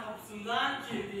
kitapsından ki